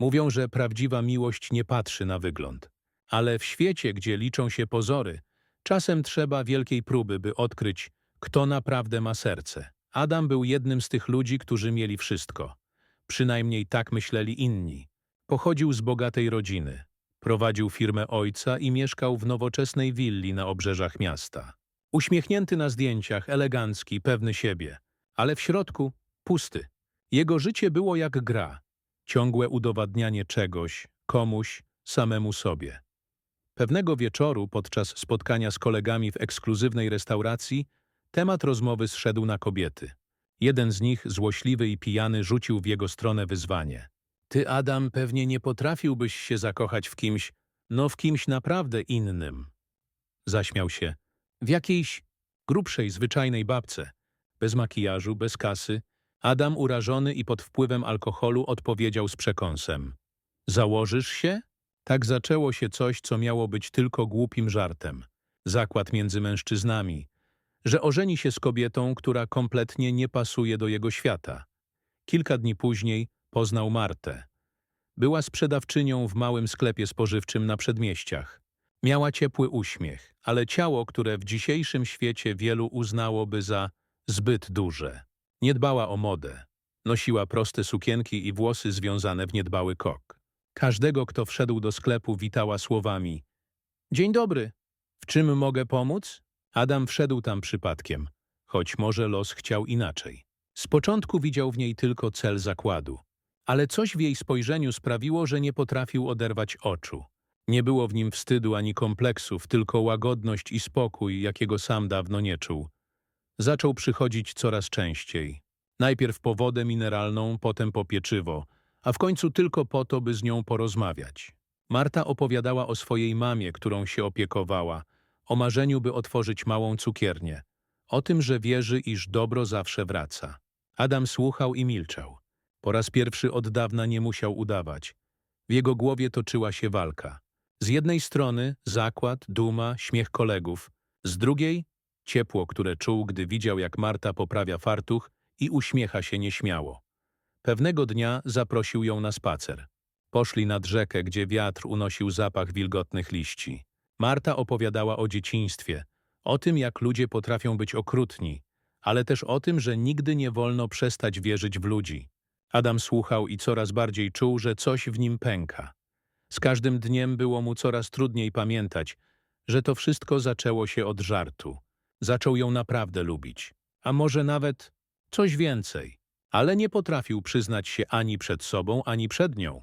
Mówią, że prawdziwa miłość nie patrzy na wygląd. Ale w świecie, gdzie liczą się pozory, czasem trzeba wielkiej próby, by odkryć, kto naprawdę ma serce. Adam był jednym z tych ludzi, którzy mieli wszystko. Przynajmniej tak myśleli inni. Pochodził z bogatej rodziny. Prowadził firmę ojca i mieszkał w nowoczesnej willi na obrzeżach miasta. Uśmiechnięty na zdjęciach, elegancki, pewny siebie, ale w środku pusty. Jego życie było jak gra, ciągłe udowadnianie czegoś, komuś, samemu sobie. Pewnego wieczoru, podczas spotkania z kolegami w ekskluzywnej restauracji, temat rozmowy zszedł na kobiety. Jeden z nich, złośliwy i pijany, rzucił w jego stronę wyzwanie. Ty, Adam, pewnie nie potrafiłbyś się zakochać w kimś, no w kimś naprawdę innym. Zaśmiał się. W jakiejś grubszej, zwyczajnej babce. Bez makijażu, bez kasy. Adam, urażony i pod wpływem alkoholu, odpowiedział z przekąsem. Założysz się? Tak zaczęło się coś, co miało być tylko głupim żartem. Zakład między mężczyznami. Że ożeni się z kobietą, która kompletnie nie pasuje do jego świata. Kilka dni później poznał Martę. Była sprzedawczynią w małym sklepie spożywczym na przedmieściach. Miała ciepły uśmiech, ale ciało, które w dzisiejszym świecie wielu uznałoby za zbyt duże. Nie dbała o modę. Nosiła proste sukienki i włosy związane w niedbały kok. Każdego, kto wszedł do sklepu, witała słowami Dzień dobry, w czym mogę pomóc? Adam wszedł tam przypadkiem, choć może los chciał inaczej. Z początku widział w niej tylko cel zakładu, ale coś w jej spojrzeniu sprawiło, że nie potrafił oderwać oczu. Nie było w nim wstydu ani kompleksów, tylko łagodność i spokój, jakiego sam dawno nie czuł. Zaczął przychodzić coraz częściej. Najpierw po wodę mineralną, potem po pieczywo, a w końcu tylko po to, by z nią porozmawiać. Marta opowiadała o swojej mamie, którą się opiekowała, o marzeniu, by otworzyć małą cukiernię, o tym, że wierzy, iż dobro zawsze wraca. Adam słuchał i milczał. Po raz pierwszy od dawna nie musiał udawać. W jego głowie toczyła się walka. Z jednej strony zakład, duma, śmiech kolegów, z drugiej ciepło, które czuł, gdy widział, jak Marta poprawia fartuch i uśmiecha się nieśmiało. Pewnego dnia zaprosił ją na spacer. Poszli nad rzekę, gdzie wiatr unosił zapach wilgotnych liści. Marta opowiadała o dzieciństwie, o tym, jak ludzie potrafią być okrutni, ale też o tym, że nigdy nie wolno przestać wierzyć w ludzi. Adam słuchał i coraz bardziej czuł, że coś w nim pęka. Z każdym dniem było mu coraz trudniej pamiętać, że to wszystko zaczęło się od żartu. Zaczął ją naprawdę lubić, a może nawet coś więcej, ale nie potrafił przyznać się ani przed sobą, ani przed nią.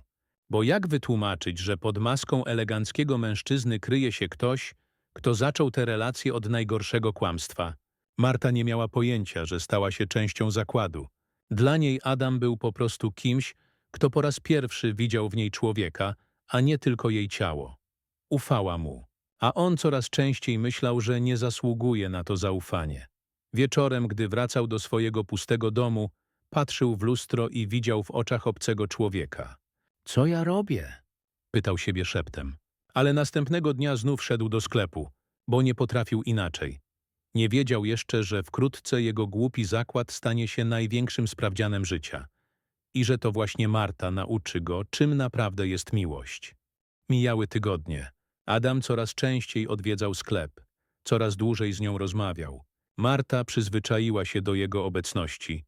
Bo jak wytłumaczyć, że pod maską eleganckiego mężczyzny kryje się ktoś, kto zaczął te relacje od najgorszego kłamstwa? Marta nie miała pojęcia, że stała się częścią zakładu. Dla niej Adam był po prostu kimś, kto po raz pierwszy widział w niej człowieka, a nie tylko jej ciało. Ufała mu, a on coraz częściej myślał, że nie zasługuje na to zaufanie. Wieczorem, gdy wracał do swojego pustego domu, patrzył w lustro i widział w oczach obcego człowieka. Co ja robię? Pytał siebie szeptem. Ale następnego dnia znów szedł do sklepu, bo nie potrafił inaczej. Nie wiedział jeszcze, że wkrótce jego głupi zakład stanie się największym sprawdzianem życia i że to właśnie Marta nauczy go, czym naprawdę jest miłość. Mijały tygodnie. Adam coraz częściej odwiedzał sklep, coraz dłużej z nią rozmawiał. Marta przyzwyczaiła się do jego obecności,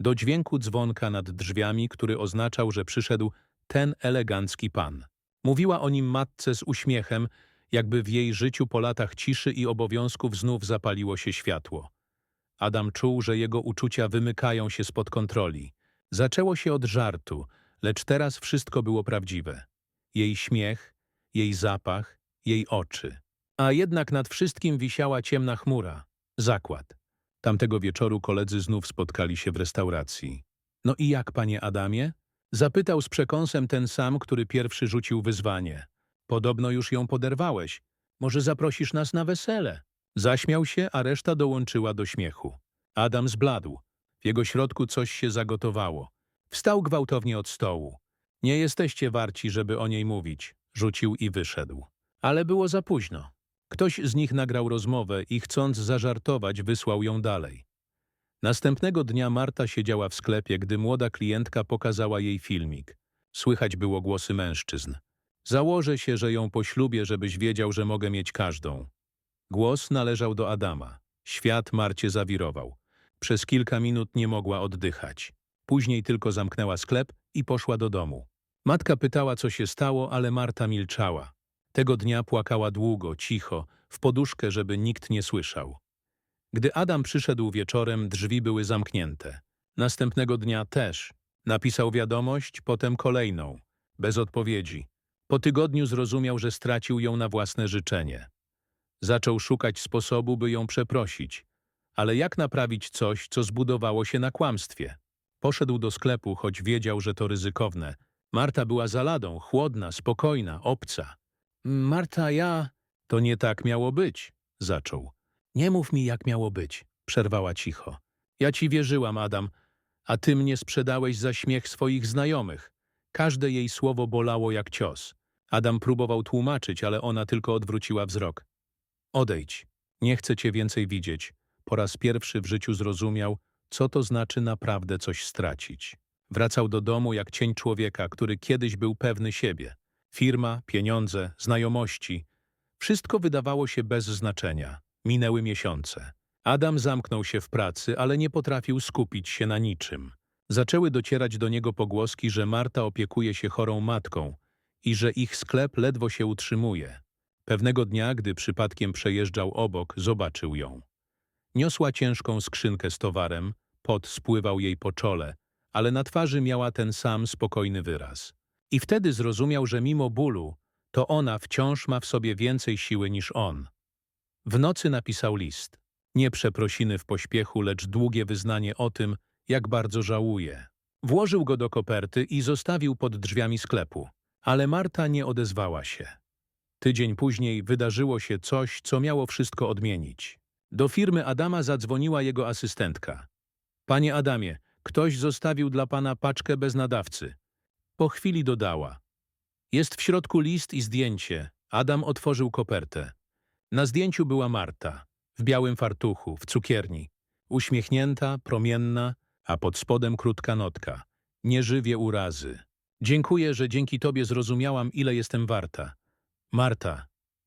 do dźwięku dzwonka nad drzwiami, który oznaczał, że przyszedł ten elegancki pan. Mówiła o nim matce z uśmiechem, jakby w jej życiu po latach ciszy i obowiązków znów zapaliło się światło. Adam czuł, że jego uczucia wymykają się spod kontroli. Zaczęło się od żartu, lecz teraz wszystko było prawdziwe. Jej śmiech, jej zapach, jej oczy. A jednak nad wszystkim wisiała ciemna chmura. Zakład. Tamtego wieczoru koledzy znów spotkali się w restauracji. No i jak, panie Adamie? Zapytał z przekąsem ten sam, który pierwszy rzucił wyzwanie. Podobno już ją poderwałeś. Może zaprosisz nas na wesele? Zaśmiał się, a reszta dołączyła do śmiechu. Adam zbladł. W jego środku coś się zagotowało. Wstał gwałtownie od stołu. Nie jesteście warci, żeby o niej mówić. Rzucił i wyszedł. Ale było za późno. Ktoś z nich nagrał rozmowę i chcąc zażartować, wysłał ją dalej. Następnego dnia Marta siedziała w sklepie, gdy młoda klientka pokazała jej filmik. Słychać było głosy mężczyzn. Założę się, że ją poślubię, żebyś wiedział, że mogę mieć każdą. Głos należał do Adama. Świat Marcie zawirował. Przez kilka minut nie mogła oddychać. Później tylko zamknęła sklep i poszła do domu. Matka pytała, co się stało, ale Marta milczała. Tego dnia płakała długo, cicho, w poduszkę, żeby nikt nie słyszał. Gdy Adam przyszedł wieczorem, drzwi były zamknięte. Następnego dnia też. Napisał wiadomość, potem kolejną. Bez odpowiedzi. Po tygodniu zrozumiał, że stracił ją na własne życzenie. Zaczął szukać sposobu, by ją przeprosić. Ale jak naprawić coś, co zbudowało się na kłamstwie? Poszedł do sklepu, choć wiedział, że to ryzykowne. Marta była za ladą, chłodna, spokojna, obca. Marta, ja... To nie tak miało być, zaczął. Nie mów mi, jak miało być, przerwała cicho. Ja ci wierzyłam, Adam, a ty mnie sprzedałeś za śmiech swoich znajomych. Każde jej słowo bolało jak cios. Adam próbował tłumaczyć, ale ona tylko odwróciła wzrok. Odejdź, nie chcę cię więcej widzieć. Po raz pierwszy w życiu zrozumiał, co to znaczy naprawdę coś stracić. Wracał do domu jak cień człowieka, który kiedyś był pewny siebie. Firma, pieniądze, znajomości. Wszystko wydawało się bez znaczenia. Minęły miesiące. Adam zamknął się w pracy, ale nie potrafił skupić się na niczym. Zaczęły docierać do niego pogłoski, że Marta opiekuje się chorą matką i że ich sklep ledwo się utrzymuje. Pewnego dnia, gdy przypadkiem przejeżdżał obok, zobaczył ją. Niosła ciężką skrzynkę z towarem, pot spływał jej po czole, ale na twarzy miała ten sam spokojny wyraz. I wtedy zrozumiał, że mimo bólu, to ona wciąż ma w sobie więcej siły niż on. W nocy napisał list. Nie przeprosiny w pośpiechu, lecz długie wyznanie o tym, jak bardzo żałuje. Włożył go do koperty i zostawił pod drzwiami sklepu. Ale Marta nie odezwała się. Tydzień później wydarzyło się coś, co miało wszystko odmienić. Do firmy Adama zadzwoniła jego asystentka. Panie Adamie, ktoś zostawił dla pana paczkę bez nadawcy. Po chwili dodała. Jest w środku list i zdjęcie. Adam otworzył kopertę. Na zdjęciu była Marta, w białym fartuchu, w cukierni. Uśmiechnięta, promienna, a pod spodem krótka notka. Nie żywię urazy. Dziękuję, że dzięki tobie zrozumiałam, ile jestem warta. Marta.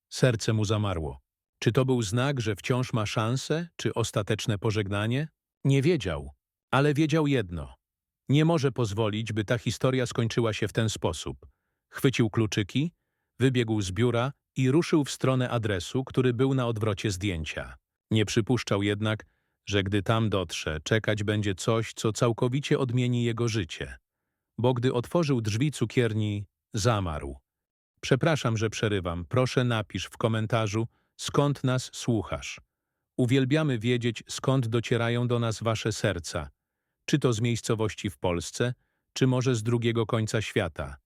Serce mu zamarło. Czy to był znak, że wciąż ma szansę, czy ostateczne pożegnanie? Nie wiedział, ale wiedział jedno. Nie może pozwolić, by ta historia skończyła się w ten sposób. Chwycił kluczyki, wybiegł z biura i ruszył w stronę adresu, który był na odwrocie zdjęcia. Nie przypuszczał jednak, że gdy tam dotrze, czekać będzie coś, co całkowicie odmieni jego życie. Bo gdy otworzył drzwi cukierni, zamarł. Przepraszam, że przerywam. Proszę napisz w komentarzu, skąd nas słuchasz. Uwielbiamy wiedzieć, skąd docierają do nas wasze serca. Czy to z miejscowości w Polsce, czy może z drugiego końca świata.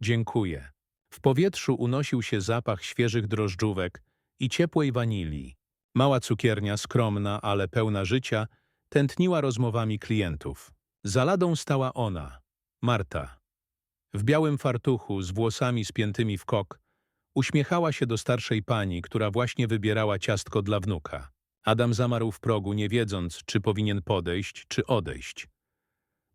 Dziękuję. W powietrzu unosił się zapach świeżych drożdżówek i ciepłej wanilii. Mała cukiernia, skromna, ale pełna życia, tętniła rozmowami klientów. Za ladą stała ona, Marta. W białym fartuchu, z włosami spiętymi w kok, uśmiechała się do starszej pani, która właśnie wybierała ciastko dla wnuka. Adam zamarł w progu, nie wiedząc, czy powinien podejść, czy odejść.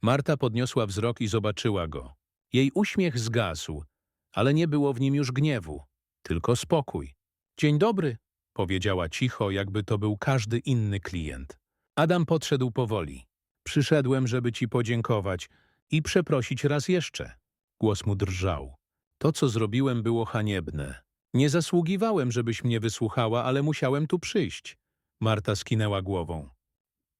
Marta podniosła wzrok i zobaczyła go. Jej uśmiech zgasł, ale nie było w nim już gniewu, tylko spokój. Dzień dobry, powiedziała cicho, jakby to był każdy inny klient. Adam podszedł powoli. Przyszedłem, żeby ci podziękować i przeprosić raz jeszcze. Głos mu drżał. To, co zrobiłem, było haniebne. Nie zasługiwałem, żebyś mnie wysłuchała, ale musiałem tu przyjść. Marta skinęła głową.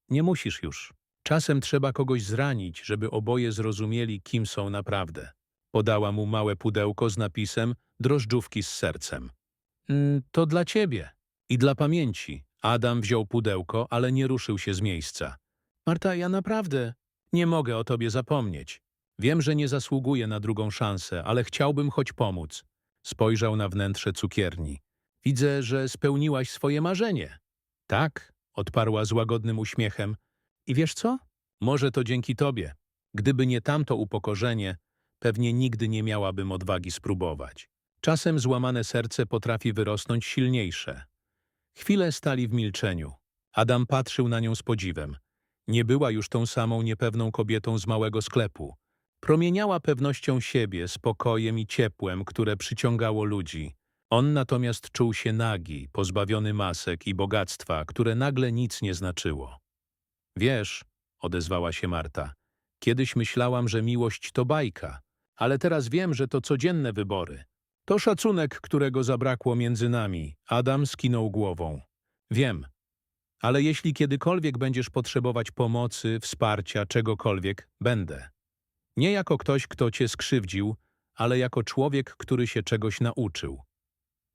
Nie musisz już. Czasem trzeba kogoś zranić, żeby oboje zrozumieli, kim są naprawdę. Podała mu małe pudełko z napisem drożdżówki z sercem. Mm, to dla ciebie i dla pamięci. Adam wziął pudełko, ale nie ruszył się z miejsca. Marta, ja naprawdę nie mogę o tobie zapomnieć. Wiem, że nie zasługuję na drugą szansę, ale chciałbym choć pomóc. Spojrzał na wnętrze cukierni. Widzę, że spełniłaś swoje marzenie. Tak, odparła z łagodnym uśmiechem. I wiesz co? Może to dzięki tobie. Gdyby nie tamto upokorzenie, pewnie nigdy nie miałabym odwagi spróbować. Czasem złamane serce potrafi wyrosnąć silniejsze. Chwilę stali w milczeniu. Adam patrzył na nią z podziwem. Nie była już tą samą niepewną kobietą z małego sklepu. Promieniała pewnością siebie, spokojem i ciepłem, które przyciągało ludzi. On natomiast czuł się nagi, pozbawiony masek i bogactwa, które nagle nic nie znaczyło. Wiesz, odezwała się Marta, kiedyś myślałam, że miłość to bajka, ale teraz wiem, że to codzienne wybory. To szacunek, którego zabrakło między nami. Adam skinął głową. Wiem, ale jeśli kiedykolwiek będziesz potrzebować pomocy, wsparcia, czegokolwiek, będę. Nie jako ktoś, kto cię skrzywdził, ale jako człowiek, który się czegoś nauczył.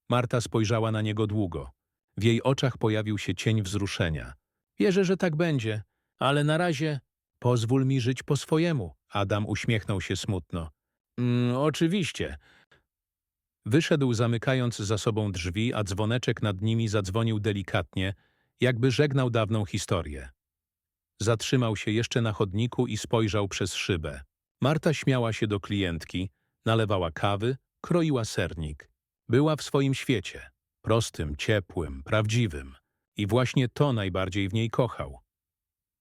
Marta spojrzała na niego długo. W jej oczach pojawił się cień wzruszenia. Wierzę, że tak będzie, ale na razie pozwól mi żyć po swojemu. Adam uśmiechnął się smutno. Mm, oczywiście. Wyszedł zamykając za sobą drzwi, a dzwoneczek nad nimi zadzwonił delikatnie, jakby żegnał dawną historię. Zatrzymał się jeszcze na chodniku i spojrzał przez szybę. Marta śmiała się do klientki, nalewała kawy, kroiła sernik. Była w swoim świecie, prostym, ciepłym, prawdziwym. I właśnie to najbardziej w niej kochał.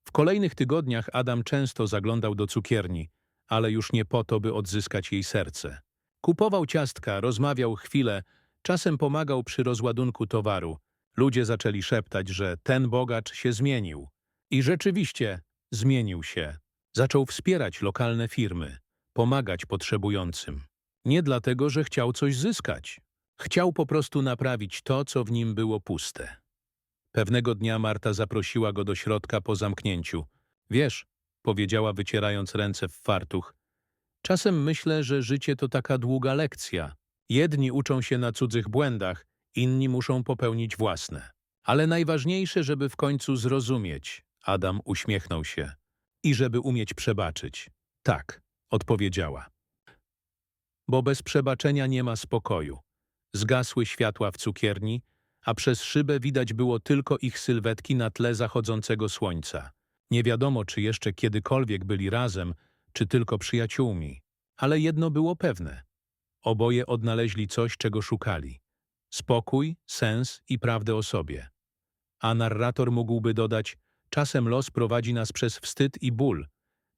W kolejnych tygodniach Adam często zaglądał do cukierni, ale już nie po to, by odzyskać jej serce. Kupował ciastka, rozmawiał chwilę, czasem pomagał przy rozładunku towaru. Ludzie zaczęli szeptać, że ten bogacz się zmienił. I rzeczywiście zmienił się. Zaczął wspierać lokalne firmy, pomagać potrzebującym. Nie dlatego, że chciał coś zyskać. Chciał po prostu naprawić to, co w nim było puste. Pewnego dnia Marta zaprosiła go do środka po zamknięciu. Wiesz, powiedziała wycierając ręce w fartuch, czasem myślę, że życie to taka długa lekcja. Jedni uczą się na cudzych błędach, inni muszą popełnić własne. Ale najważniejsze, żeby w końcu zrozumieć. Adam uśmiechnął się. I żeby umieć przebaczyć. Tak, odpowiedziała. Bo bez przebaczenia nie ma spokoju. Zgasły światła w cukierni, a przez szybę widać było tylko ich sylwetki na tle zachodzącego słońca. Nie wiadomo, czy jeszcze kiedykolwiek byli razem, czy tylko przyjaciółmi. Ale jedno było pewne. Oboje odnaleźli coś, czego szukali. Spokój, sens i prawdę o sobie. A narrator mógłby dodać, czasem los prowadzi nas przez wstyd i ból,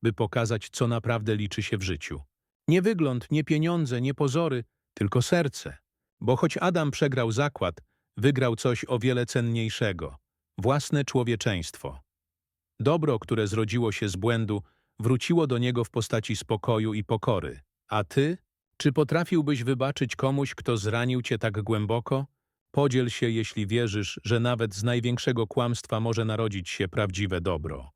by pokazać, co naprawdę liczy się w życiu. Nie wygląd, nie pieniądze, nie pozory, tylko serce. Bo choć Adam przegrał zakład, wygrał coś o wiele cenniejszego – własne człowieczeństwo. Dobro, które zrodziło się z błędu, wróciło do niego w postaci spokoju i pokory. A ty? Czy potrafiłbyś wybaczyć komuś, kto zranił cię tak głęboko? Podziel się, jeśli wierzysz, że nawet z największego kłamstwa może narodzić się prawdziwe dobro.